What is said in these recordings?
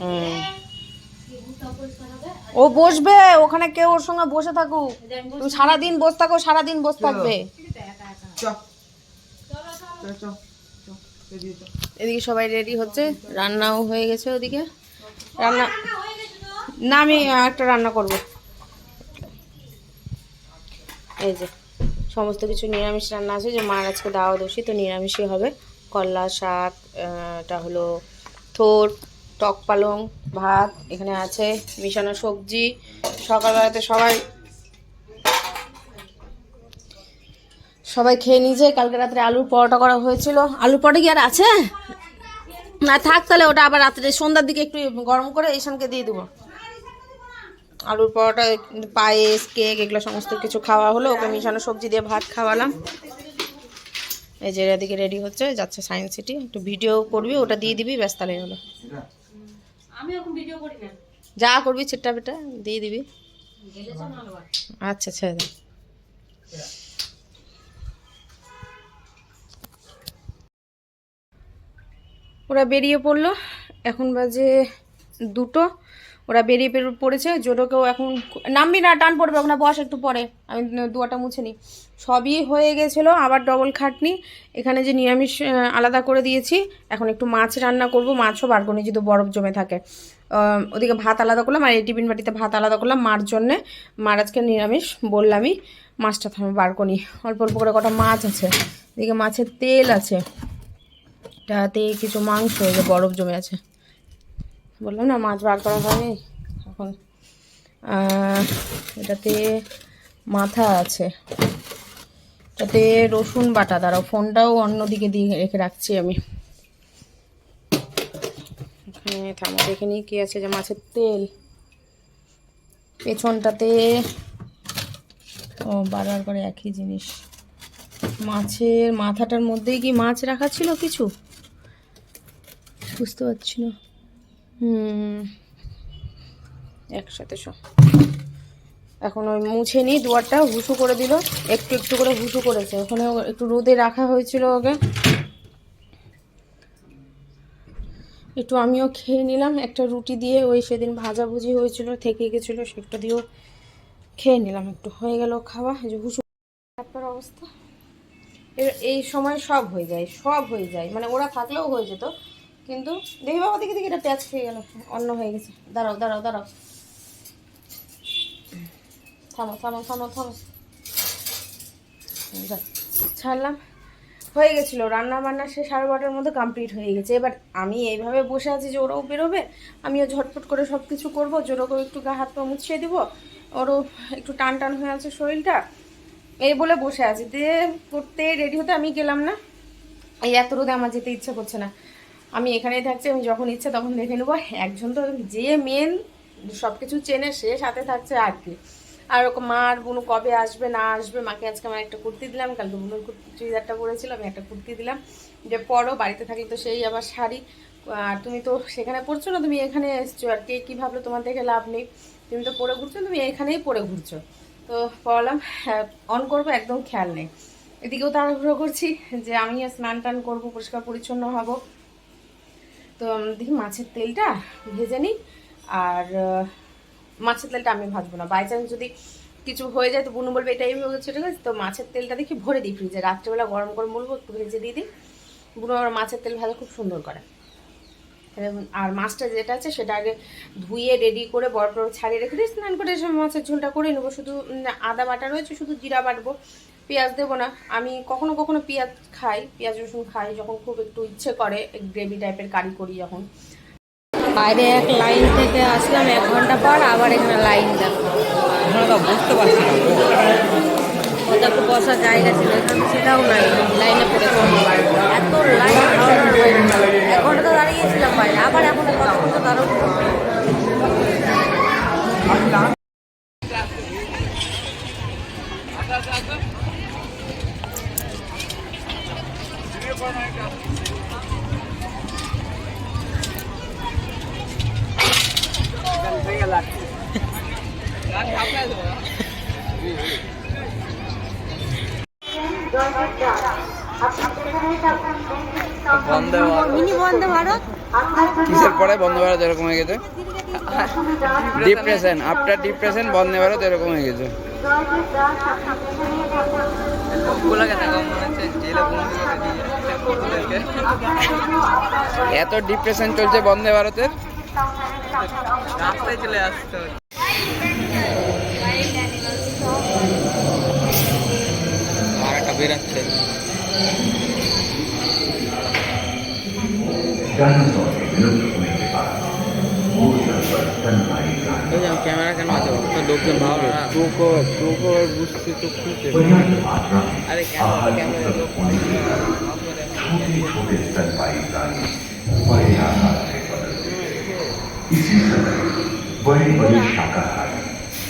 হুম। ও বসবে ওখানে কেউ ওর সঙ্গে বসে থাকুক। তুমি সারাদিন বসে থাকো সারাদিন বসে থাকবে। এদিকে সবাই রেডি হচ্ছে রান্নাও হয়ে গেছে ওদিকে। রান্না না আমি একটা রান্না করব। এই যে সমস্ত কিছু নিরামিষ রান্না আছে যে মার আজকে দাওয়া দোষী তো নিরামিষই হবে। করলা শাক এটা হলো থোর, টক পালং, ভাত, এখানে আছে মিশানো সবজি, সকালবেলাতে সবাই সবাই খেয়ে নিয়েছে, কালকে রাত্রে আলুর পরোটা করা হয়েছিল। আলুর পরোটা কি আর আছে? না, থাক তাহলে, ওটা আবার রাত্রে, সন্ধ্যার দিকে একটু গরম করে ঈশানকে দিয়ে দেবো। আলুর পরোটা, পায়েস, কেক, এগুলো সমস্ত কিছু খাওয়া হলো, ওকে মিশানো সবজি দিয়ে ভাত খাওয়ালাম। এই যে এদিকে রেডি হচ্ছে যাচ্ছে সায়েন্স সিটি একটু ভিডিও করবি ওটা দিয়ে দিবি ব্যস্ত তাহলেই হলো। যা করবি চিট্টা বেটা দিয়ে দিবি। আচ্ছা ছেড়ে দে। ওরা বেরিয়ে পড়ল। এখন বাজে দুটো। ওরা বেরিয়ে পের- পড়েছে, জোটোকেও এখন নামবি না, টান পড়বে, ওখানে বস একটু পরে। আমি দুয়াটা মুছে নিই। সবই হয়ে গেছিল, আবার ডবল খাটনি। এখানে যে নিরামিষ আলাদা করে দিয়েছি, এখন একটু মাছ রান্না করব, মাছও বার করে যদি বরফ জমে থাকে। ওদিকে ভাত আলাদা করলাম, আর এই টিফিন বাটিতে ভাত আলাদা করলাম মার জন্যে। মার আজকে নিরামিষ, বললামই মাছটা থামে বার করি অল্প অল্প করে কটা মাছ আছে। এদিকে মাছের তেল আছে। এটাতে কিছু মাংস বরফ জমে আছে। বললাম না, মাছ বার করা হয়নি। এখন এটাতে মাথা আছে। এটাতে রসুন বাটা, দাঁড়াও, ফোনটাও অন্যদিকে দিয়ে রেখে রাখছি আমি। এখানে থামো, দেখে নিই কী আছে যে মাছের তেল। পেছনটাতে, ও, বারবার করে একই জিনিস। মাছের মাথাটার মধ্যেই কি মাছ রাখা ছিল কিছু? বুঝতে পারছি না। একসাথে এখন ওই মুছে নিই দুয়ারটা হুসু করে দিল। একটু একটু করে হুসু করেছে। ওখানে একটু রোদে রাখা হয়েছিল ওকে। একটু আমিও খেয়ে নিলাম। একটা রুটি দিয়ে ওই সেদিন ভাজাভুজি হয়েছিল, থেকে গেছিল, সেটা দিয়েও খেয়ে নিলাম। একটু হয়ে গেল খাওয়া। যে হুসু তারপর অবস্থা। এই সময় সব হয়ে যায়, সব হয়ে যায়। মানে ওরা থাকলেও হয়ে যেত। কিন্তু দেখি বাবা, দেখি দেখি, এটা পেঁয়াজ খেয়ে গেল। অন্য হয়ে গেছে। দাঁড়াও দাঁড়াও দাঁড়াও। থামো থামো থামো থামো। ছাড়লাম। হয়ে গেছিল, রান্না বান্না সে সাড়ে বারোটার মধ্যে কমপ্লিট হয়ে গেছে। এবার আমি এইভাবে বসে আছি যে ওরাও বেরোবে, আমিও ঝটপট করে সব কিছু করব জোরকেও একটু গা হাত পা মুছিয়ে দেবো, ওরও একটু টান টান হয়ে আছে শরীরটা। এই বলে বসে আছি। দিয়ে করতে রেডি হতে আমি গেলাম না। এই এত রোদে আমার যেতে ইচ্ছে করছে না। আমি এখানেই থাকছি, আমি যখন ইচ্ছে তখন দেখে নেব। একজন তো যে মেন সব কিছু চেনে, সে সাথে থাকছে আর কি। আর ওরকম, মা, আর বুনু কবে আসবে, না আসবে? মাকে আজকে আমার একটা কুর্তি দিলাম, কালকে বুনুর কুর্তি, চুড়িদারটা পরেছিল, আমি একটা কুর্তি দিলাম। যে পরো, বাড়িতে থাকলে তো সেই আবার শাড়ি। আর তুমি তো সেখানে পড়ছো না, তুমি এখানে এসছো। আর কে কী ভাবলো তোমার থেকে লাভ নেই। তুমি তো পরে ঘুরছো, তুমি এখানেই পরে ঘুরছো। তো বললাম অন করব, একদম খেয়াল নেই। এদিকেও তাড়াহুড়ো করছি যে, আমি স্নান টান করব পরিষ্কার পরিচ্ছন্ন হব। তো দেখি মাছের তেলটা ভেজে নিই। আর মাছের তেলটা আমি ভাজবো না। বাই চান্স যদি কিছু হয়ে যায়, তো বুনু বলবে এটাই হয়ে গেছে ঠিক আছে? তো মাছের তেলটা দেখি ভরে দিই ফ্রিজে রাত্রেবেলা গরম গরম বলব, একটু ভেজে দিয়ে দিই। বুনু আবার মাছের তেল ভাজা খুব সুন্দর করে। আর মাছটা যেটা আছে, সেটা আগে ধুয়ে রেডি করে বরফ টরফ ছাড়িয়ে রেখে দিই স্নান করে মাছের ঝোলটা করে নেব। শুধু আদা বাটা রয়েছে, শুধু জিরা বাটবো। পেঁয়াজ দেবো না। আমি কখনো কখনো পেঁয়াজ খাই পেঁয়াজ রসুন খাই যখন খুব একটু ইচ্ছে করে গ্রেভি টাইপের কারি করি যখন। বাইরে এক লাইন থেকে আসলাম এক ঘণ্টা পর আবার এখানে লাইন দেখো। বুঝতে পারছি না। ওটা বসার জায়গা ছিল এখানে সেটাও নাই লাইনে পড়ে। Depression after depression Vande Bharat এরকম হয়ে গেছে। এত ডিপ্রেশন চলছে বন্দে ভারতের রাস্তায় চলে আসতে হচ্ছে আর একটা বেরাচ্ছে छोटे छोटे स्तनपायी प्राणी बड़े आकार से बदलते थे इसी समय बड़े बड़े शाकाहारी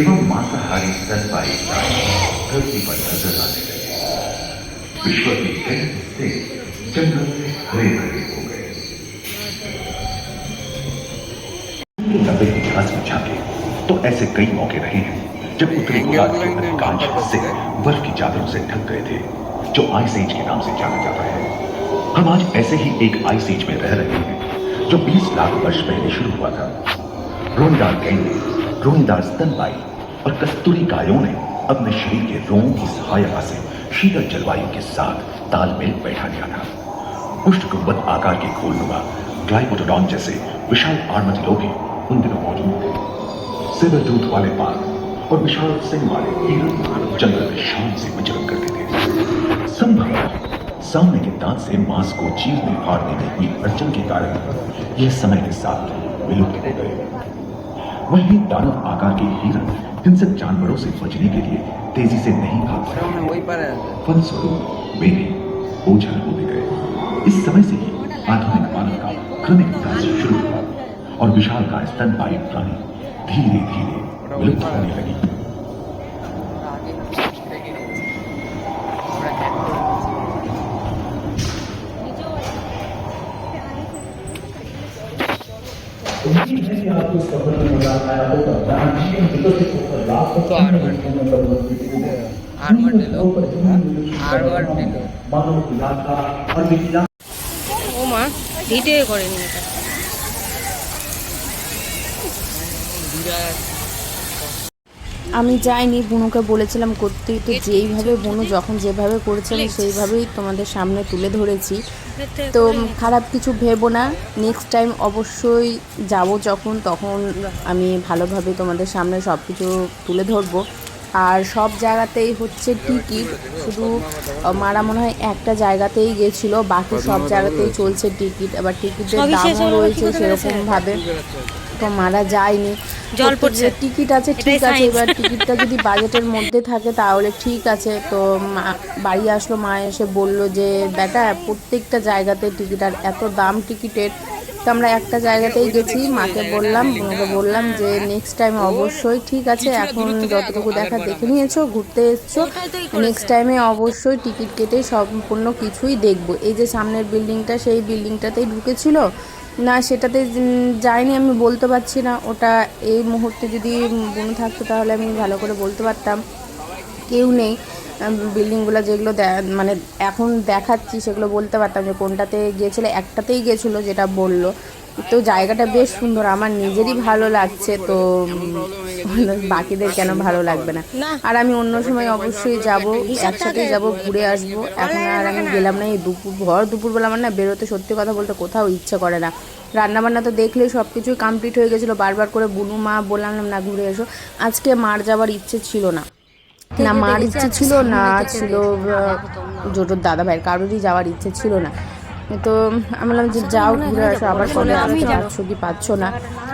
एवं मांसाहारी स्तनपायी प्राणी धरती पर नज़र आने लगे। विश्व के कई हिस्से जंगल से हरे भरे ऐसे कई मौके रहे हैं जब उत्तरी गोलार्ध के अधिकांश हिस्से बर्फ़ की चादरों से ढक गए थे जो आइस एज के नाम से जाना जाता है। हम आज ऐसे ही एक आइस एज में रह रहे हैं जो 20 लाख वर्ष पहले शुरू हुआ था। रोईदार गैंडे रोईदार स्तनपाई और कस्तूरी गायों ने अपने शरीर के रोम की सहायता से शीतल जलवायु के साथ तालमेल बैठा लिया था। पुष्ट गुंबद आकार के खोलनुमा ग्लाइकोटोडॉन जैसे विशाल आर्मजिलो भी उन दिनों मौजूद थे। सिरजूत वाले पार्क और विशाल सिंह वाले हिरण जंगल में शाम से विचरण करते थे। संभव सामने के दांत से मांस को चीरने फाड़ने में हुई अड़चन के कारण यह समय के साथ विलुप्त हो गए। वही दानव आकार के हिरण हिंसक जानवरों से बचने के लिए तेज़ी से नहीं भाग फलस्वरूप वे भी होते गए। इस समय से ही आधुनिक मानव का क्रमिक विकास शुरू हुआ। और विशाल का स्तनपायी प्राणी धीरे धीरे विलुप्त होने लगी আগে থেকে আমরা ত্যাগ করে দিয়েছি। उम्मीद है कि आपको इस सफर में मजा आया होगा जहाँ जीवन विकसित होकर लाभ तो आर वन आर वन ले लो आर वन ले लो मानव की यात्रा और विज्ञान ও মা ভিডিও করেনি এটা আমি যাইনি বুনুকে বলেছিলাম করতে তো যেইভাবে বুনু যখন যেভাবে করেছে আমি সেইভাবেই তোমাদের সামনে তুলে ধরেছি। তো খারাপ কিছু ভেবো না নেক্সট টাইম অবশ্যই যাব যখন তখন আমি ভালোভাবে তোমাদের সামনে সব কিছু তুলে ধরবো। আর সব জায়গাতেই হচ্ছে টিকিট শুধু মারা মনে হয় একটা জায়গাতেই গেছিল বাকি সব জায়গাতেই চলছে টিকিট আবার টিকিটের দামও রয়েছে সেরকমভাবে তো মারা যায়নি। জল পড়ছে। টিকিট আছে ঠিক আছে এবার টিকিটটা যদি বাজেটের মধ্যে থাকে তাহলে ঠিক আছে। তো মা বাড়ি আসলো মা এসে বলল যে বেটা প্রত্যেকটা জায়গাতে টিকিট আর এত দাম টিকিটের তো আমরা একটা জায়গাতেই গেছি, মাকে বললাম বললাম যে নেক্সট টাইম অবশ্যই ঠিক আছে, এখন যতটুকু দেখা দেখে নিয়েছো, ঘুরতে এসছো নেক্সট টাইমে অবশ্যই টিকিট কেটে সম্পূর্ণ কিছুই দেখব। এই যে সামনের বিল্ডিংটা সেই বিল্ডিংটাতেই ঢুকেছিল। না, সেটাতে যাইনি, আমি বলতে পারছি না। ওটা এই মুহূর্তে যদি বোন থাকতো, তাহলে আমি ভালো করে বলতে পারতাম। কেউ নেই। বিল্ডিংগুলো যেগুলো মানে এখন দেখাচ্ছি সেগুলো বলতে পারতাম যে কোনটাতে গিয়েছিলে একটাতেই গেছিল যেটা বলল। তো জায়গাটা বেশ সুন্দর আমার নিজেরই ভালো লাগছে তো বাকিদের কেন ভালো লাগবে না? আর আমি অন্য সময় অবশ্যই যাব একসাথেই যাব ঘুরে আসব। এখন আর আমি গেলাম না এই দুপুর ভর দুপুরবেলা আমার না বেরোতে সত্যি কথা বলতে কোথাও ইচ্ছে করে না। রান্নাবান্না তো দেখলেই সব কিছুই কমপ্লিট হয়ে গেছিল বারবার করে বুনু মা বললাম না ঘুরে এসো। আজকে মার যাওয়ার ইচ্ছে ছিল না। না মার ইচ্ছে ছিল না ছিল জোটোর দাদা ভাইয়ের কারোরই যাওয়ার ইচ্ছে ছিল না। তো আমি বললাম যে যাও ঘুরে আসো আবার কবে আসতে পারছ কি পাচ্ছ না।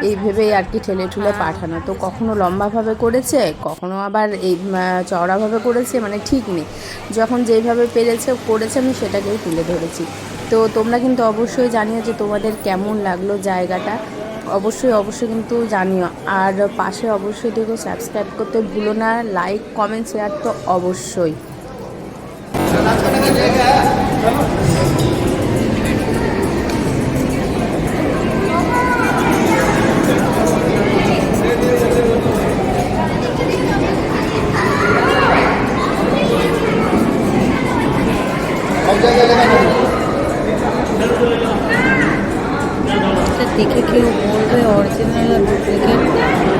এই ভেবেই আর কি ঠেলে ঠুলে পাঠানো। তো কখনো লম্বাভাবে করেছে কখনো আবার এই চওড়াভাবে করেছে মানে ঠিক নেই। যখন যেইভাবে পেরেছে করেছে আমি সেটাকেই তুলে ধরেছি। তো তোমরা কিন্তু অবশ্যই জানিও যে তোমাদের কেমন লাগল জায়গাটা। অবশ্যই অবশ্যই কিন্তু জানিও। আর পাশে অবশ্যই দেখো সাবস্ক্রাইব করতে ভুলো না লাইক কমেন্ট শেয়ার তো অবশ্যই। देखे कि वो बोल रहे ओरिजिनल और डुप्लीकेट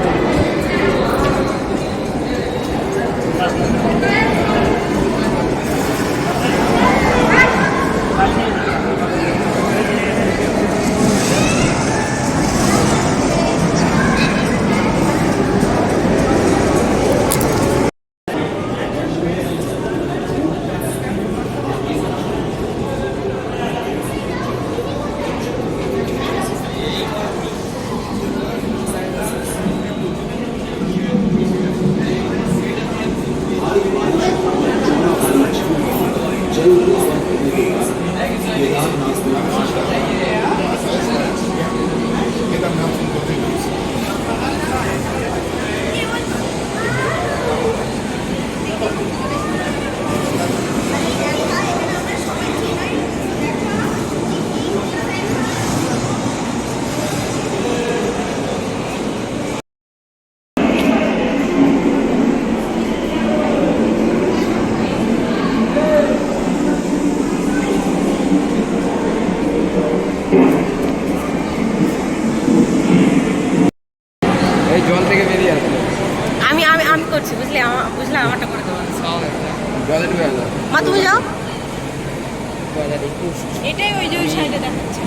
এটাই ওই যে ওই সাইডে দেখাচ্ছে।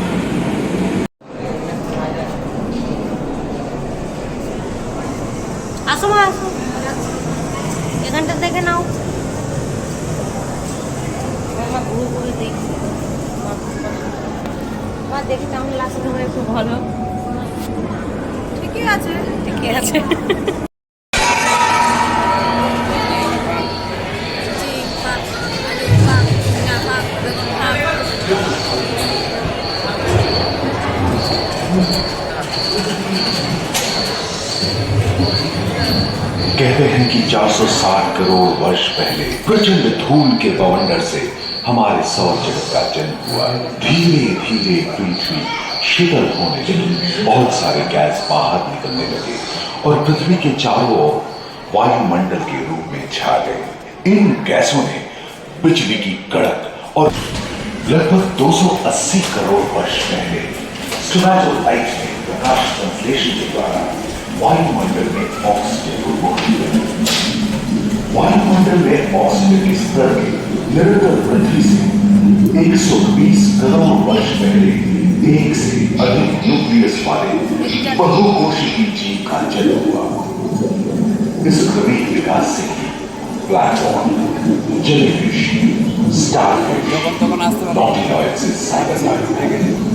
আসো মা আসো। এখানটা দেখে নাও। মা ঘুরে ঘুরে দেখছি। মা দেখে কেমন লাগছে তোমার একটু ভালো। ঠিকই আছে ঠিকই আছে। कहते हैं कि 460 करोड़ वर्ष पहले प्रचंड धूल के बवंडर से हमारे सौर जगत का जन्म हुआ। धीरे धीरे पृथ्वी शीतल होने लगी। बहुत सारे गैस बाहर निकलने लगे और पृथ्वी के चारों ओर वायुमंडल के रूप में छा गए। इन गैसों ने बिजली की कड़क और लगभग 280 करोड़ वर्ष पहले स्टोमैटोलाइट ने प्रकाश संश्लेषण के द्वारा Why do I go make Oxford work here? Why do I go make Oxford इस तरह के निरंतर वृद्धि से 120 करोड़ वर्ष पहले एक से अधिक न्यूक्लियस वाले बहुकोशिकी जीव का जन्म हुआ इस क्रमिक विकास से प्लैटफॉर्म जेलीफिश स्टारफिश नॉटिलॉइड्स इस साइबर लाइफ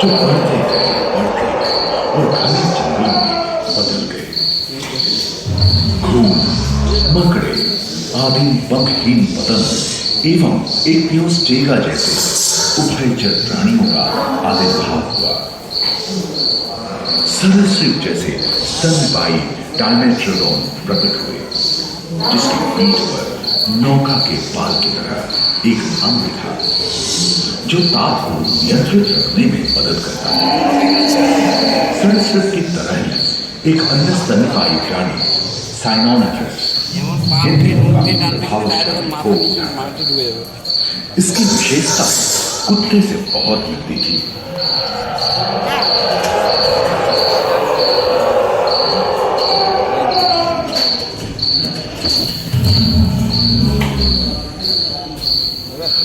जो बढ़ते गए बढ़ते गए और घने जंगलों में बदल गए घूम मकड़े आदि पंखहीन पतंग एवं एपियोस्टेगा जैसे उभयचर प्राणियों का आविर्भाव हुआ। सरसृप जैसे स्तनपाई डायमेट्रोडोन प्रकट हुए। जिसकी पीठ पर नौका के पाल की तरह एक अंग था जो ताप को नियंत्रित रखने में मदद करता है। संस्कृत की तरह ही एक अन्य स्तनपाई प्राणी साइनोनाथस इसकी विशेषता कुत्ते से बहुत मिलती थी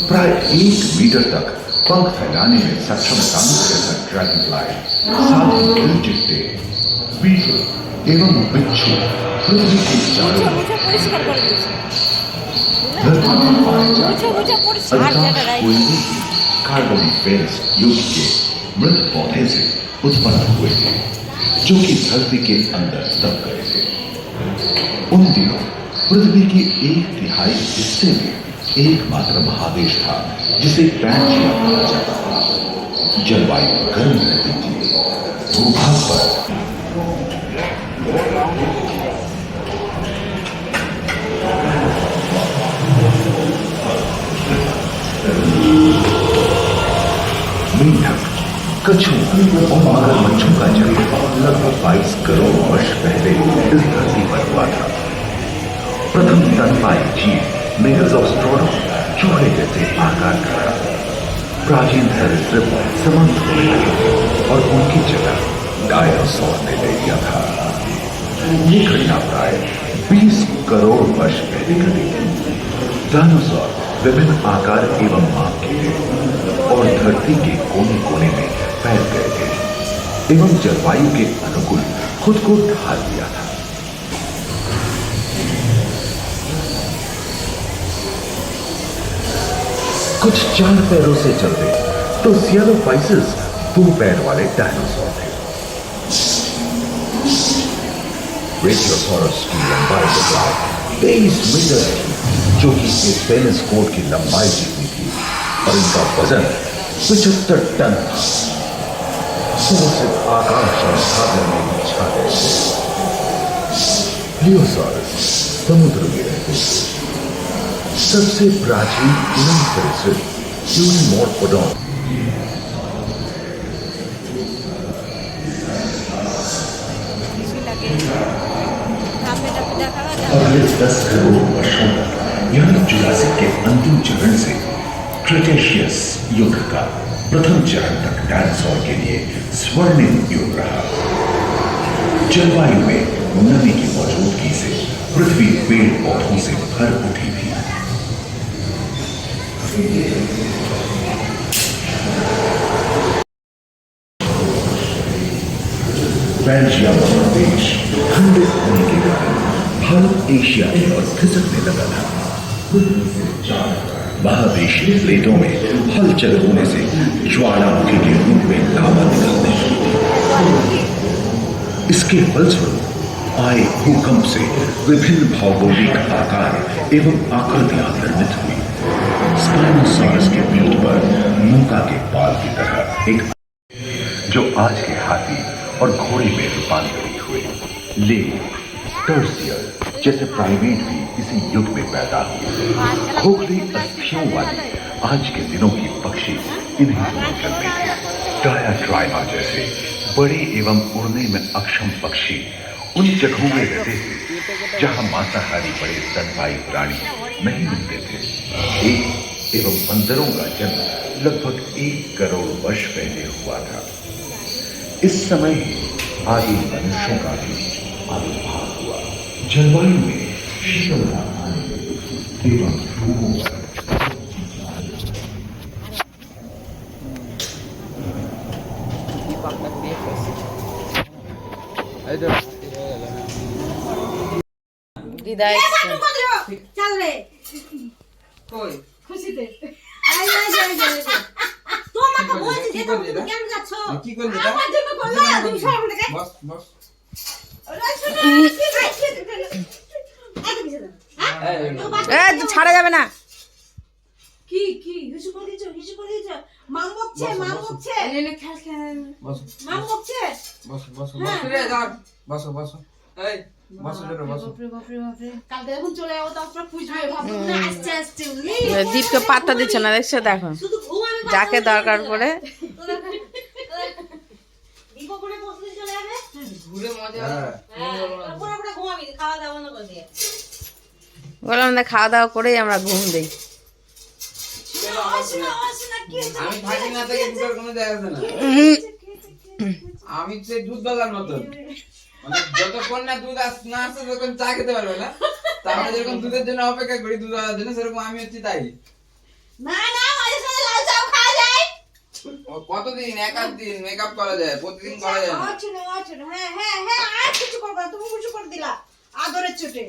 प्राय एक मीटर तक पंख फैलाने में सक्षम दानव जैसा ड्रैगन फ्लाई साथ ही चिट्टे बीटल एवं बिच्छू पृथ्वी के चारों धरती पर कार्बन वेस्ट युग के मृत पौधे से उत्पन्न हुए थे जो कि धरती के अंदर दब गए थे। उन दिनों पृथ्वी के एक तिहाई हिस्से में एकमात्र महादेश था, जिसे पैंजिया कहा जाता था। जलवायु गर्म रहती थी भूभाग पर मेंढक और मगरमच्छों का जन्म लगभग 22 करोड़ वर्ष पहले इस धरती पर हुआ था। प्रथम स्तनपायी जीव मेगाजोस्ट्रोडम चूहे जैसे आकार का था। प्राचीन सरीसृप समाप्त होने लगे और उनकी जगह डायनासोर ने ले लिया था। ये घटना प्राय 20 करोड़ वर्ष पहले घटी थी। डायनासोर विभिन्न आकार एवं माप के थे और धरती के कोने कोने में फैल गए थे एवं जलवायु के अनुकूल खुद को ढाल दिया था। कुछ चार पैरों से चलते तो सियालोफाइसिस दो पैर वाले डायनासोर थे। ब्रेचियोसॉरस की लंबाई लगभग तेईस मीटर थी जो कि एक टेनिस कोर्ट की लंबाई जितनी थी, और इनका वज़न पचहत्तर टन था। सौ से आकाश और सागर में छा गए थे। समुद्र में रहते थे। सबसे प्राचीन यूनिमोर्फोडॉन अगले दस करोड़ वर्षों तक यानी जुरासिक के अंतिम चरण से क्रिटेशियस युग का प्रथम चरण तक डायनासोर के लिए स्वर्णिम युग रहा। जलवायु में नमी की मौजूदगी से पृथ्वी पेड़ पौधों से भर उठी। थी बेल्जिया महादेश ठंडे होने के कारण भारत एशिया की ओर खिसकने लगा था महादेशीय प्लेटों में हलचल होने से ज्वालामुखी के रूप में लावा थी। इसके फलस्वरूप, आए भूकंप से विभिन्न भौगोलिक आकार एवं आकृतियाँ निर्मित हुई स्पाइनोसॉरस के पीठ पर मूका के बाल की तरह एक जो आज के हाथी और घोड़े में रूपांतरित हुए। ले जैसे प्राइमेट भी इसी युग में पैदा हुए। खोखली अस्थियों वाले आज के दिनों की पक्षी इन्हीं जन्मे थे डायाट्राइमा जैसे बड़े एवं उड़ने में अक्षम पक्षी उन जगहों में रहते थे जहाँ मांसाहारी बड़े स्तनपायी प्राणी नहीं मिलते थे। एक एवं बंदरों का जन्म लगभग एक करोड़ वर्ष पहले हुआ था। इस समय ही आदि मनुष्यों का भी आविर्भाव हुआ। जलवायु में शीतलता চল রে। কই? খুশিতে। আই আই আই আই তোমাকে বলছি যে তুমি কেন যাচ্ছ? কি করলি আমার জন্য করলা তুমি সব থেকে বস বস। ছাড়া যাবে না। কি কি? হিসু করে দিছো হিসু করে দিছো মাং বকছে বসো, মাং বসো। বকছে। বসো। মাং বকছে? বসো বসো হ্যাঁ। রে দাঁড় বসো বসো। এই দীপকে পাত্তা দিচ্ছে না দেখছ? দেখো। যাকে দরকার পড়ে। হ্যাঁ। হ্যাঁ বললাম না খাওয়া দাওয়া করেই আমরা ঘুম দিই। আমি থাকি না থেকে দুটোর কোনো জায়গা আছে না। আমি সেই দুধ বাজার মতন। মানে যতক্ষণ না দুধ আস- না আসে ততক্ষণ চা খেতে পারবে না। তারপরে যেরকম দুধের জন্য অপেক্ষা করি দুধ আসার জন্য সেরকম আমি হচ্ছি তাই। না না মাঝে সাথে লাল চাও খাওয়া যায়। কতদিন? এক আধ দিন মেকআপ করা যায় প্রতিদিন করা যায় না? আচ্ছা আচ্ছা হ্যাঁ হ্যাঁ হ্যাঁ আর কিছু করবে তুমি কিছু করে দিলা আদরের চোটে।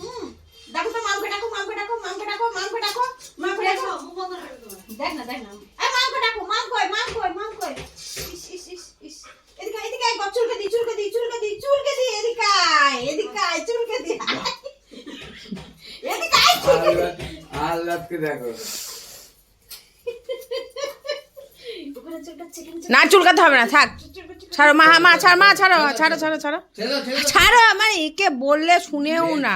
হুম দেখো তো মাংকে ডাকো মাংকে ডাকো মাংকে ডাকো মাংকে ডাকো। জাতকে দেখো না চুলকাতে হবে না থাক। ছাড়ো মা মা ছাড়ো মা ছাড়ো ছাড়ো ছাড়ো ছাড়ো। ছেড়ে। ছাড়ো মানে একে বললে শুনেও না।